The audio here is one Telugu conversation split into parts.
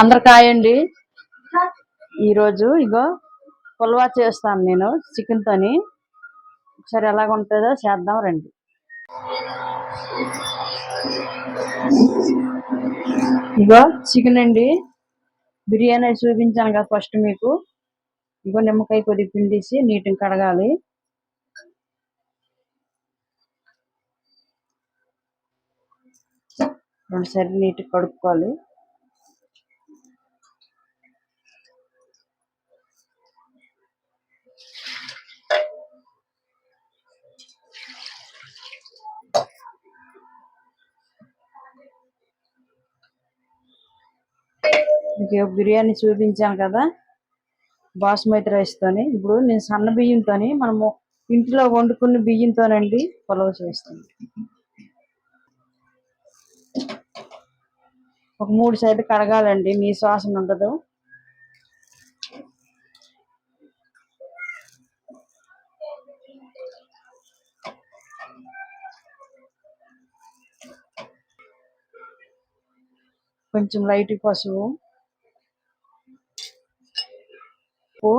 అందరు కాయండి ఈరోజు ఇగో పుల్వా చేస్తాను నేను చికెన్ తోని. ఒకసారి ఎలాగ ఉంటుందో చేద్దాం రండి. ఇగో చికెన్ అండి. బిర్యానీ చూపించాను కదా ఫస్ట్ మీకు. ఇగో నిమ్మకాయ కొద్దిగా పిండిసి నీటిని కడగాలి. రెండు సార్లు నీట్గా కడుక్కోవాలి. మీకు బిర్యానీ చూపించాను కదా బాస్మతి రైస్ తోని. ఇప్పుడు నేను సన్న బియ్యంతోని మనము ఇంట్లో వండుకున్న బియ్యంతోనండి పొలవ చేస్తాను. ఒక మూడు సైడ్ కడగాలండి నీ శ్వాసన ఉండదు కొంచెం లైట్ పసుపు. ఉప్పు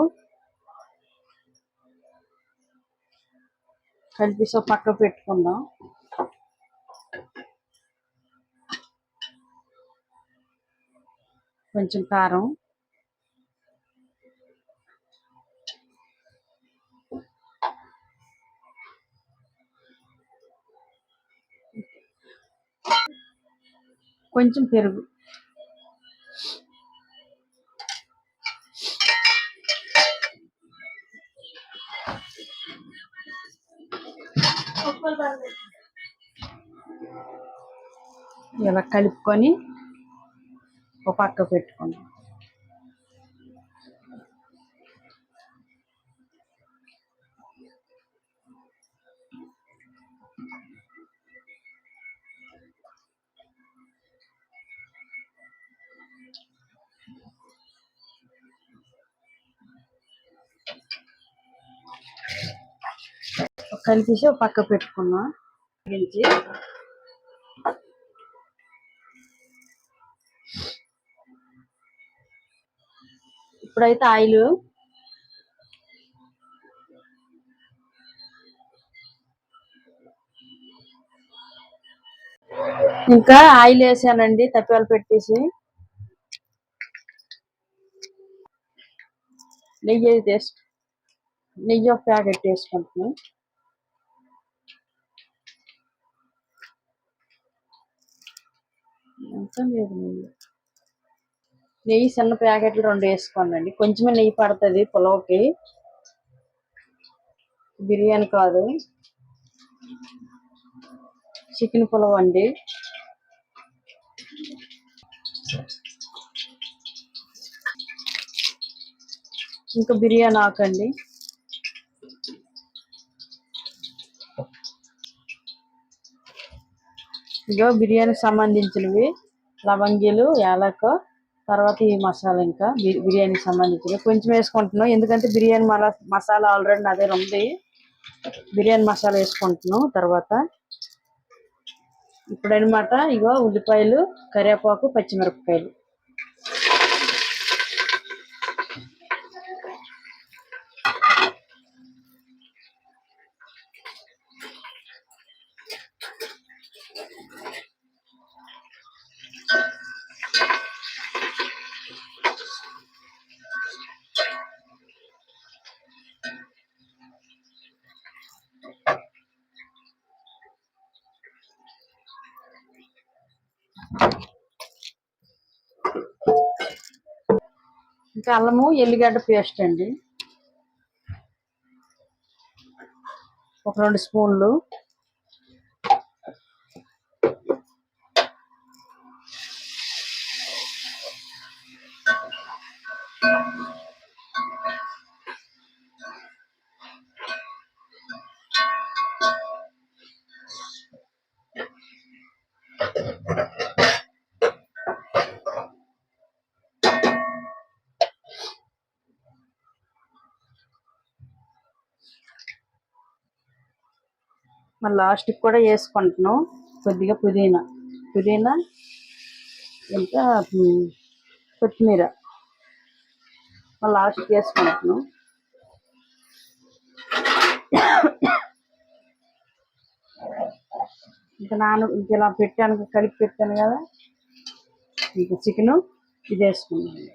కలిపి సో పక్క పెట్టుకుందాం. కొంచెం కారం. కొంచెం పెరుగు. ఇలా కలుపుకొని ఒక పక్క పెట్టుకుందాం కలిపేసి పక్క పెట్టుకున్నాం ఇప్పుడైతే ఆయిల్ ఇంకా ఆయిల్ వేసానండి తప్పివాలు పెట్టేసి. నెయ్యి అయితే నెయ్యి ఒక ప్యాకెట్ వేసుకుంటున్నాను ఎంత లేదు నెయ్యి నెయ్యి చిన్న ప్యాకెట్లు రెండు వేసుకోండి కొంచెమే నెయ్యి పడుతుంది పులావ్కి. బిర్యానీ కాదు. చికెన్ పులావ్ అండి. ఇంకా బిర్యానీ ఆకండి ఇగో బిర్యానీకి సంబంధించినవి లవంగీలు యాలకు తర్వాత ఈ మసాలా ఇంకా బిర్యానీకి సంబంధించినవి. కొంచెం వేసుకుంటున్నాం. ఎందుకంటే బిర్యానీ మసాలా మసాలా ఆల్రెడీ నా దగ్గర ఉంది. బిర్యానీ మసాలా వేసుకుంటున్నాం. తర్వాత ఇప్పుడు అనమాట ఇగో ఉల్లిపాయలు కరివేపాకు పచ్చిమిరపకాయలు. ఇంకా అల్లము ఎల్లిగడ్డ పేస్ట్ అండి. ఒక రెండు స్పూన్లు. మళ్ళీ లాస్ట్కి కూడా వేసుకుంటున్నాం. కొద్దిగా పుదీనా. పుదీనా ఇంకా కొత్తిమీర. మళ్ళీ లాస్ట్ వేసుకుంటున్నాం. ఇంకా నాను ఇంక ఇలా పెట్టాను కలిపి పెట్టాను కదా. ఇంకా చికెన్ ఇది వేసుకున్నాను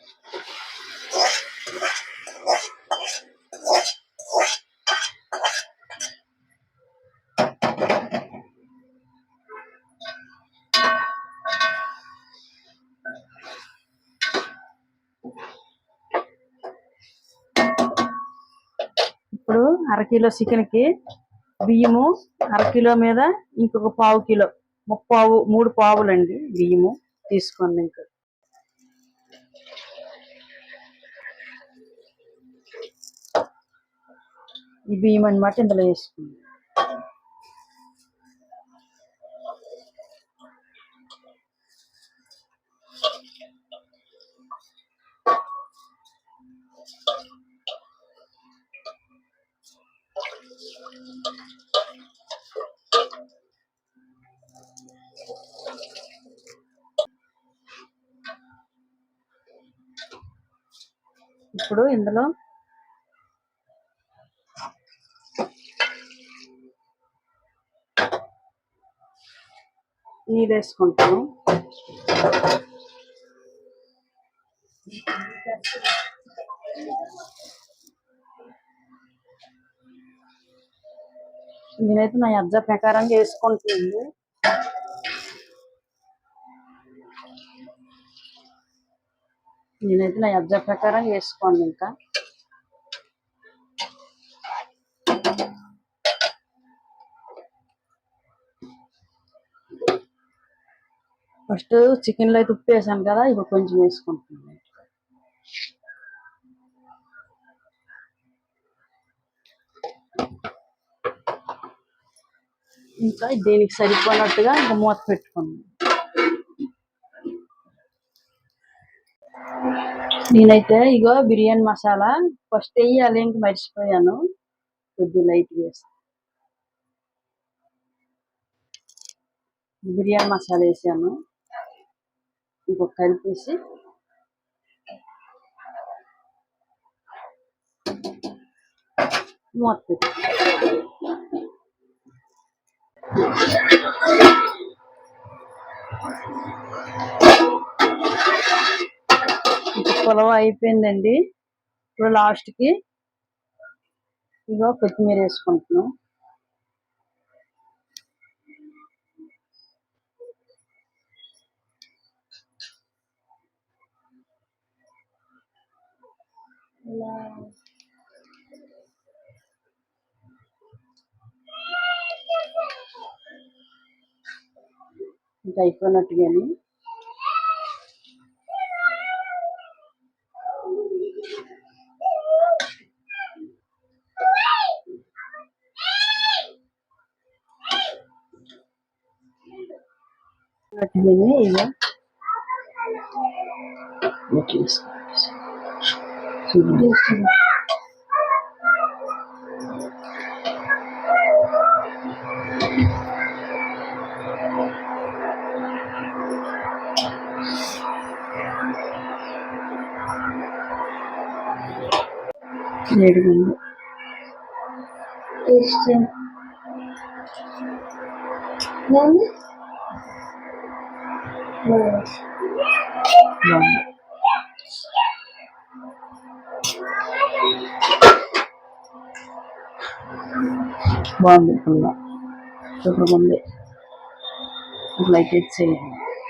ఇప్పుడు అరకిలో చికెన్కి బియ్యము అరకిలో మీద ఇంకొక పావు కిలో ముప్పావు మూడు పావులండి బియ్యము తీసుకోండి ఇంకా. ఈ బియ్యం అన్నమాట ఇందులో వేసుకుంది ఇప్పుడు ఇందులో నీళ్ళు వేసుకుంటాము. నేనైతే నా అజ్జ ప్రకారం వేసుకుంటుంది నేనైతే నా అజ్జ ప్రకారం వేసుకోండి ఇంకా. ఫస్ట్ చికెన్లో అయితే ఉప్పు వేసాను కదా ఇప్పుడు కొంచెం వేసుకుంటున్నాను ఇంకా దీనికి సరిపోయినట్టుగా ఇంకా మూత పెట్టుకున్నాను నేనైతే ఇగో బిర్యానీ మసాలా ఫస్ట్ వేయాలి ఇంక మర్చిపోయాను కొద్ది లైట్ వేసి బిర్యానీ మసాలా వేసాను ఇంకొక కలిపేసి మూత పెట్టు ఇంకా పులవ అయిపోయిందండి. ఇప్పుడు లాస్ట్కి ఇగో కొత్తిమీర వేసుకుంటున్నాం. ఇంకా అయిపోయినట్టుగాని అట్టుగాని ఇక ఏడుగుంది బాగుంది బాగుంది. పుల్ల సూపర్ ఉంది. లైక్ చేయండి.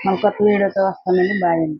మన కొత్త వీడియోతో వస్తానండి. బాయ్ అండి.